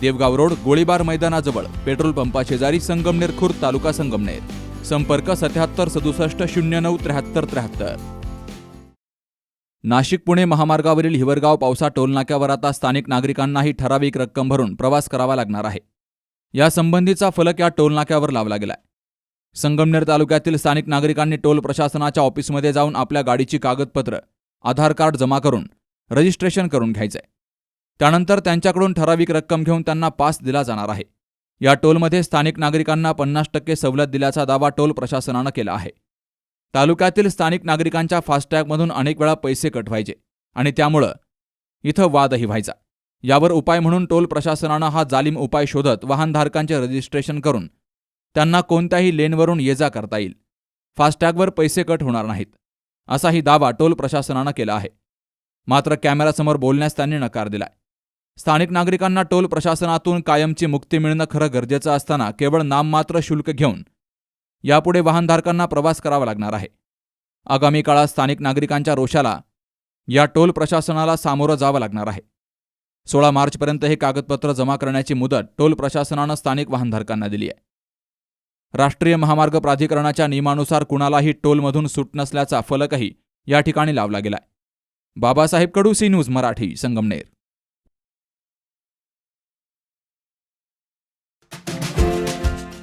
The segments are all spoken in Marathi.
देवगाव रोड गोळीबार मैदानाजवळ पेट्रोल पंपा शेजारी संगमनेर खुर्द तालुका संगमनेर. संपर्क सत्याहत्तर सदुसष्ट शून्य नऊ त्र्याहत्तर त्र्याहत्तर. नाशिक पुणे महामार्गावरील हिवरगाव पावसा टोलनाक्यावर आता स्थानिक नागरिकांनाही ठराविक रक्कम भरून प्रवास करावा लागणार आहे. यासंबंधीचा फलक या टोलनाक्यावर लावला गेलाय. संगमनेर तालुक्यातील स्थानिक नागरिकांनी टोल प्रशासनाच्या ऑफिसमध्ये जाऊन आपल्या गाडीची कागदपत्र आधार कार्ड जमा करून रजिस्ट्रेशन करून घ्यायचंय. त्यानंतर त्यांच्याकडून ठराविक रक्कम घेऊन त्यांना पास दिला जाणार आहे. या टोलमध्ये स्थानिक नागरिकांना पन्नास टक्के सवलत दिल्याचा दावा टोल प्रशासनानं केला आहे. तालुक्यातील स्थानिक नागरिकांच्या फास्टॅगमधून अनेक वेळा पैसे कट व्हायचे आणि त्यामुळं इथं वादही व्हायचा. यावर उपाय म्हणून टोल प्रशासनानं हा जालिम उपाय शोधत वाहनधारकांचे रजिस्ट्रेशन करून त्यांना कोणत्याही लेनवरून ये जा करता येईल. फास्टॅगवर पैसे कट होणार नाहीत असाही दावा टोल प्रशासनानं केला आहे. मात्र कॅमेरासमोर बोलण्यास त्यांनी नकार दिलाय. स्थानिक नागरिकांना टोल प्रशासनातून कायमची मुक्ती मिळणं खरं गरजेचं असताना केवळ नाममात्र शुल्क घेऊन यापुढे वाहनधारकांना प्रवास करावा लागणार आहे. आगामी काळात स्थानिक नागरिकांच्या रोषाला या टोल प्रशासनाला सामोरं जावं लागणार आहे. सोळा मार्चपर्यंत हे कागदपत्र जमा करण्याची मुदत टोल प्रशासनानं स्थानिक वाहनधारकांना दिली आहे. राष्ट्रीय महामार्ग प्राधिकरणाच्या नियमानुसार कुणालाही टोलमधून सूट नसल्याचा फलकही या ठिकाणी लावला गेलाय. Babasaheb Kadu C News Marathi Sangamner.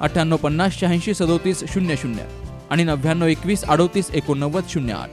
अठ्ठ्याण्णव पन्नास शहाऐंशी सदोतीस शून्य शून्य आणि नव्याण्णव एकवीस अडोतीस एकोणनव्वद शून्य आठ.